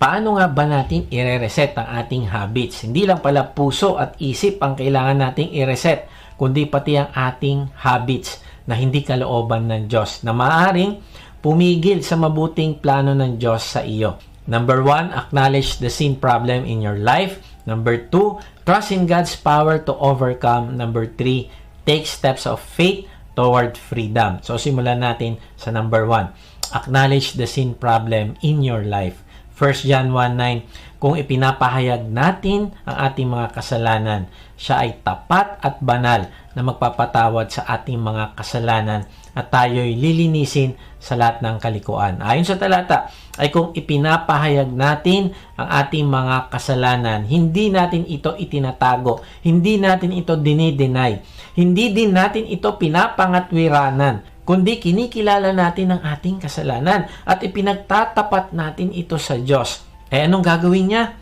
Paano nga ba natin i-reset ang ating habits? Hindi lang pala puso at isip ang kailangan nating i-reset, kundi pati ang ating habits na hindi kalooban ng Diyos na maaring pumigil sa mabuting plano ng Diyos sa iyo. Number one, acknowledge the sin problem in your life. Number two, trust in God's power to overcome. Number three, take steps of faith toward freedom. So, simulan natin sa number one. Acknowledge the sin problem in your life. 1 John 1.9 Kung ipinapahayag natin ang ating mga kasalanan, siya ay tapat at banal na magpapatawad sa ating mga kasalanan at tayo'y lilinisin sa lahat ng kalikuan. Ayon sa talata, ay kung ipinapahayag natin ang ating mga kasalanan, hindi natin ito itinatago, hindi natin ito dinidenay, hindi din natin ito pinapangatwiranan, kundi kinikilala natin ang ating kasalanan at ipinagtatapat natin ito sa Diyos. Eh anong gagawin niya?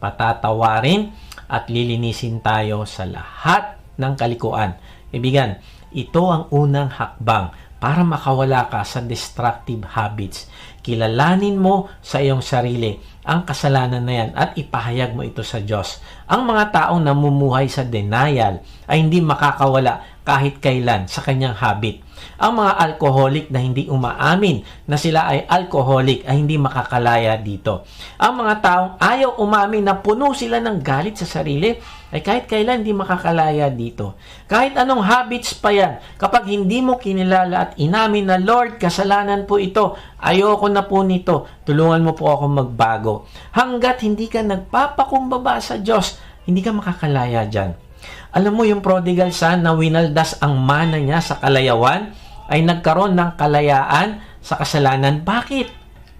Patatawarin at lilinisin tayo sa lahat ng kalikuan. Ibigan, ito ang unang hakbang para makawala ka sa destructive habits. Kilalanin mo sa iyong sarili ang kasalanan na yan at ipahayag mo ito sa Diyos. Ang mga taong namumuhay sa denial ay hindi makakawala kahit kailan sa kanyang habit. Ang mga alcoholic na hindi umaamin na sila ay alcoholic ay hindi makakalaya dito. Ang mga taong ayaw umamin na puno sila ng galit sa sarili ay kahit kailan hindi makakalaya dito. Kahit anong habits pa yan, kapag hindi mo kinilala at inamin na Lord, kasalanan po ito, ayoko na po nito, tulungan mo po ako magbago. Hanggat hindi ka nagpapakumbaba sa Diyos, hindi ka makakalaya dyan. Alam mo yung prodigal son na winaldas ang mana niya sa kalayawan ay nagkaroon ng kalayaan sa kasalanan. Bakit?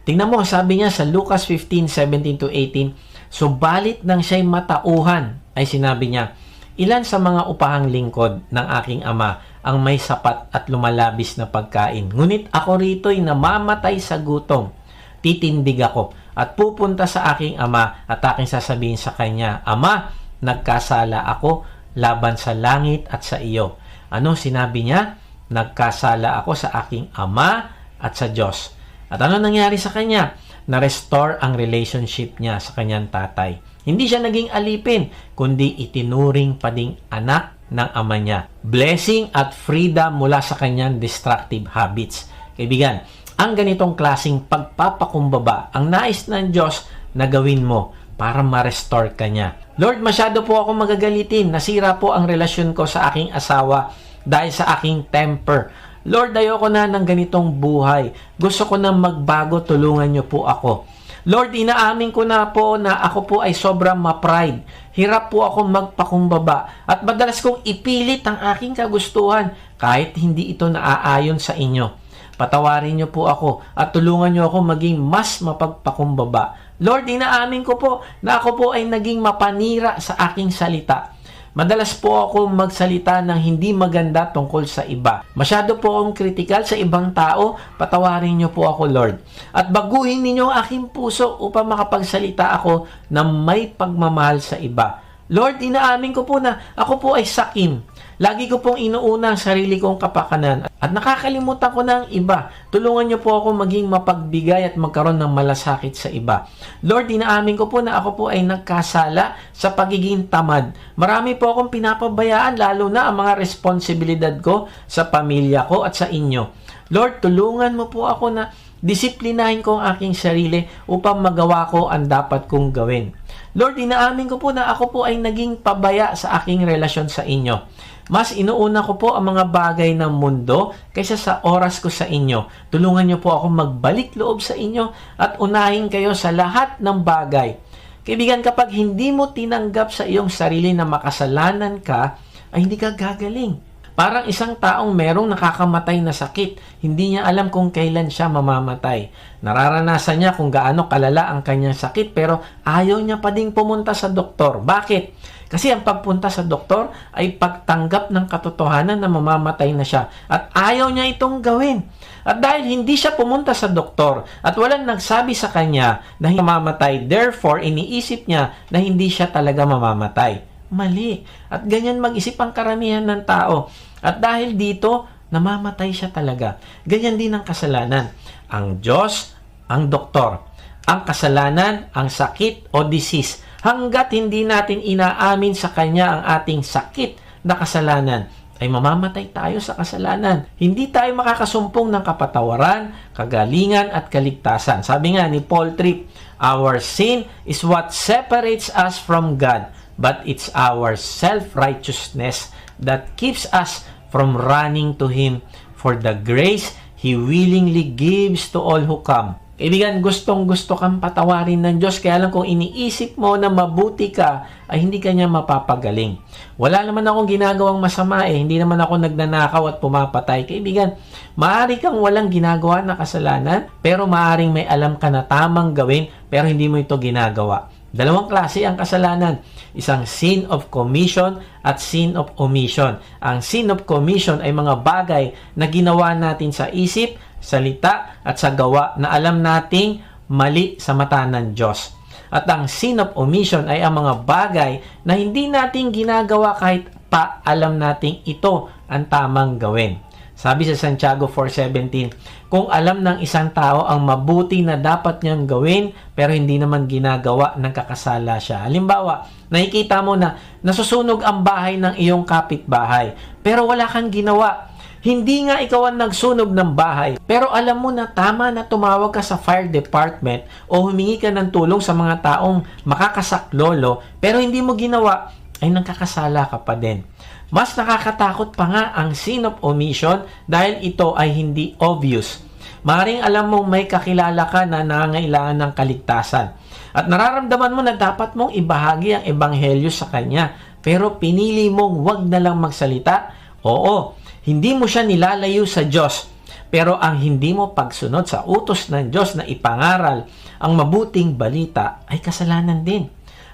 Tingnan mo, sabi niya sa Lucas 15:17 to 18, Subalit nang siya'y matauhan, ay sinabi niya, Ilan sa mga upahang lingkod ng aking ama ang may sapat at lumalabis na pagkain. Ngunit ako rito'y namamatay sa gutom. Titindig ako at pupunta sa aking ama at aking sasabihin sa kanya, Ama, nagkasala ako laban sa langit at sa iyo. Ano sinabi niya? Nagkasala ako sa aking ama at sa Diyos. At ano nangyari sa kanya? Na-restore ang relationship niya sa kanyang tatay. Hindi siya naging alipin, kundi itinuring pa ding anak ng ama niya. Blessing at freedom mula sa kanyang destructive habits. Kaibigan, ang ganitong klasing pagpapakumbaba ang nais ng Diyos na gawin mo para ma-restore ka niya. Lord, masyado po ako magagalitin. Nasira po ang relasyon ko sa aking asawa dahil sa aking temper. Lord, ayoko na ng ganitong buhay. Gusto ko na magbago, tulungan niyo po ako. Lord, inaamin ko na po na ako po ay sobrang ma-pride. Hirap po ako magpakumbaba at madalas kong ipilit ang aking kagustuhan kahit hindi ito naaayon sa inyo. Patawarin niyo po ako at tulungan niyo ako maging mas mapagpakumbaba. Lord, inaamin ko po na ako po ay naging mapanira sa aking salita. Madalas po ako magsalita ng hindi maganda tungkol sa iba. Masyado po akong kritikal sa ibang tao, patawarin niyo po ako, Lord. At baguhin ninyo ang aking puso upang makapagsalita ako na may pagmamahal sa iba. Lord, inaamin ko po na ako po ay sakim. Lagi ko pong inuuna ang sarili kong kapakanan at nakakalimutan ko na iba. Tulungan niyo po ako maging mapagbigay at magkaroon ng malasakit sa iba. Lord, inaamin ko po na ako po ay nagkasala sa pagiging tamad. Marami po akong pinapabayaan lalo na ang mga responsibilidad ko sa pamilya ko at sa inyo. Lord, tulungan mo po ako na disiplinahin ko ang aking sarili upang magawa ko ang dapat kong gawin. Lord, inaamin ko po na ako po ay naging pabaya sa aking relasyon sa inyo. Mas inuuna ko po ang mga bagay ng mundo kaysa sa oras ko sa inyo. Tulungan niyo po ako magbalik loob sa inyo at unahin kayo sa lahat ng bagay. Kaibigan, kapag hindi mo tinanggap sa iyong sarili na makasalanan ka, ay hindi ka gagaling. Parang isang taong merong nakakamatay na sakit, hindi niya alam kung kailan siya mamamatay. Nararanasan niya kung gaano kalala ang kanyang sakit pero ayaw niya pa ding pumunta sa doktor. Bakit? Kasi ang pagpunta sa doktor ay pagtanggap ng katotohanan na mamamatay na siya at ayaw niya itong gawin. At dahil hindi siya pumunta sa doktor at walang nagsabi sa kanya na mamamatay, therefore iniisip niya na hindi siya talaga mamamatay. Mali. At ganyan mag-isip ang karamihan ng tao. At dahil dito, namamatay siya talaga. Ganyan din ang kasalanan. Ang Diyos, ang doktor. ang kasalanan, ang sakit o disease. Hanggat hindi natin inaamin sa Kanya ang ating sakit na kasalanan, ay mamamatay tayo sa kasalanan. Hindi tayo makakasumpong ng kapatawaran, kagalingan at kaligtasan. Sabi nga ni Paul Tripp, Our sin is what separates us from God, but it's our self-righteousness that keeps us from running to Him for the grace He willingly gives to all who come. Kaibigan, gustong gusto kang patawarin ng Diyos. Kaya lang kung iniisip mo na mabuti ka, ay hindi ka niya mapapagaling. Wala naman akong ginagawang masama eh. Hindi naman ako nagnanakaw at pumapatay. Kaibigan, maaari kang walang ginagawa na kasalanan, pero maaring may alam ka na tamang gawin, pero hindi mo ito ginagawa. Dalawang klase ang kasalanan. Isang sin of commission at sin of omission. Ang sin of commission ay mga bagay na ginawa natin sa isip, salita at sa gawa na alam nating mali sa mata ng Diyos. At ang sin of omission ay ang mga bagay na hindi natin ginagawa kahit pa alam nating ito ang tamang gawin. Sabi sa Santiago 4.17, kung alam ng isang tao ang mabuti na dapat niyang gawin, pero hindi naman ginagawa, nagkakasala siya. Halimbawa, nakikita mo na nasusunog ang bahay ng iyong kapitbahay, pero wala kang ginawa. Hindi nga ikaw ang nagsunog ng bahay, pero alam mo na tama na tumawag ka sa fire department o humingi ka ng tulong sa mga taong makakasaklolo, pero hindi mo ginawa, ay nagkakasala ka pa din. Mas nakakatakot pa nga ang sin of omission dahil ito ay hindi obvious. Maring alam mong may kakilala ka na nangangailangan ng kaligtasan. At nararamdaman mo na dapat mong ibahagi ang ebanghelyo sa kanya. Pero pinili mong wag na lang magsalita. Oo, hindi mo siya nilalayo sa Diyos. Pero ang hindi mo pagsunod sa utos ng Diyos na ipangaral ang mabuting balita ay kasalanan din.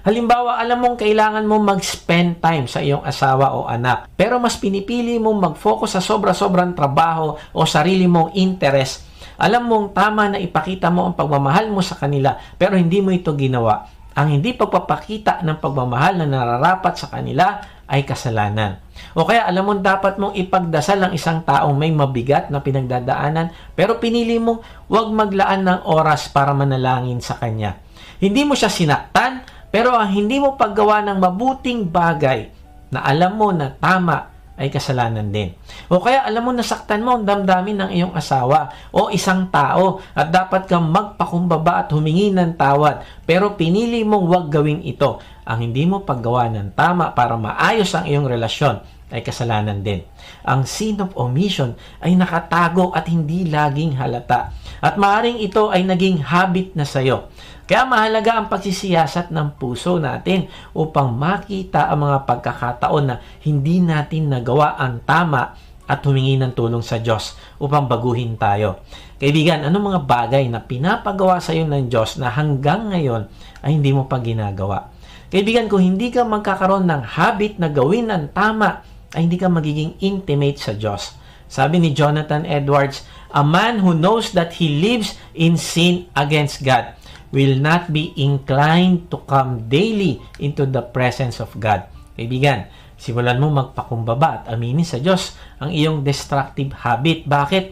Halimbawa, alam mong kailangan mo mag-spend time sa iyong asawa o anak, pero mas pinipili mong mag-focus sa sobra-sobrang trabaho o sarili mong interest. Alam mong tama na ipakita mo ang pagmamahal mo sa kanila, pero hindi mo ito ginawa. Ang hindi pagpapakita ng pagmamahal na nararapat sa kanila ay kasalanan. O kaya alam mo dapat mong ipagdasal ang isang taong may mabigat na pinagdadaanan pero pinili mong huwag maglaan ng oras para manalangin sa kanya. Hindi mo siya sinaktan pero ang hindi mo paggawa ng mabuting bagay na alam mo na tama ay kasalanan din. O kaya alam mo nasaktan mo ang damdamin ng iyong asawa o isang tao at dapat kang magpakumbaba at humingi ng tawad pero pinili mong wag gawin ito. Ang hindi mo paggawa ng tama para maayos ang iyong relasyon ay kasalanan din. Ang sin of omission ay nakatago at hindi laging halata. At maaring ito ay naging habit na sayo. Kaya mahalaga ang pagsisiyasat ng puso natin upang makita ang mga pagkakataon na hindi natin nagawa ang tama at humingi ng tulong sa Diyos upang baguhin tayo. Kaibigan, anong mga bagay na pinapagawa sa iyo ng Diyos na hanggang ngayon ay hindi mo pa ginagawa? Kaibigan, kung hindi ka magkakaroon ng habit na gawin ang tama, ay hindi ka magiging intimate sa Diyos. Sabi ni Jonathan Edwards, A man who knows that he lives in sin against God will not be inclined to come daily into the presence of God. Kaibigan, simulan mo magpakumbaba at aminin sa Diyos ang iyong destructive habit. Bakit?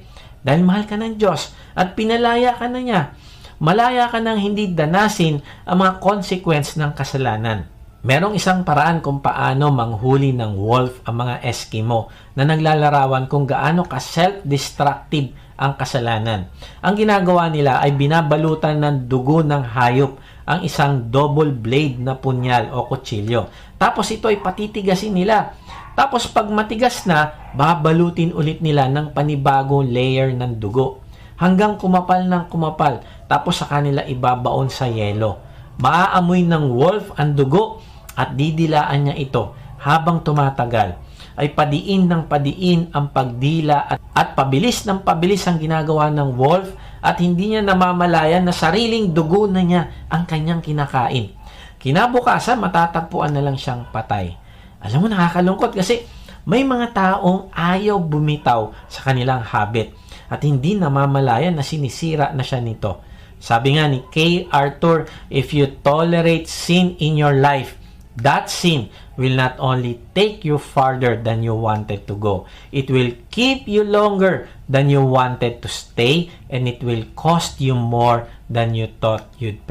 Dahil mahal ka ng Diyos at pinalaya ka na niya. Malaya ka nang hindi danasin ang mga consequence ng kasalanan. Merong isang paraan kung paano manghuli ng wolf ang mga Eskimo na naglalarawan kung gaano ka self-destructive ang kasalanan. Ang ginagawa nila ay binabalutan ng dugo ng hayop ang isang double blade na punyal o kutsilyo. Tapos ito ay patitigasin nila. Tapos pag matigas na, babalutin ulit nila ng panibagong layer ng dugo hanggang kumapal ng kumapal. Tapos sa kanila ibabaon sa yelo. Maaamoy ng wolf ang dugo at didilaan niya ito habang tumatagal ay padiin ng padiin ang pagdila at, at pabilis ng pabilis ang ginagawa ng wolf at hindi niya namamalayan na sariling dugo na niya ang kanyang kinakain. Kinabukasan, matatagpuan na lang siyang patay. Alam mo, nakakalungkot kasi may mga taong ayaw bumitaw sa kanilang habit at hindi namamalayan na sinisira na siya nito. Sabi nga ni K. Arthur, if you tolerate sin in your life, that sin will not only take you farther than you wanted to go, it will keep you longer than you wanted to stay, and it will cost you more than you thought you'd pay.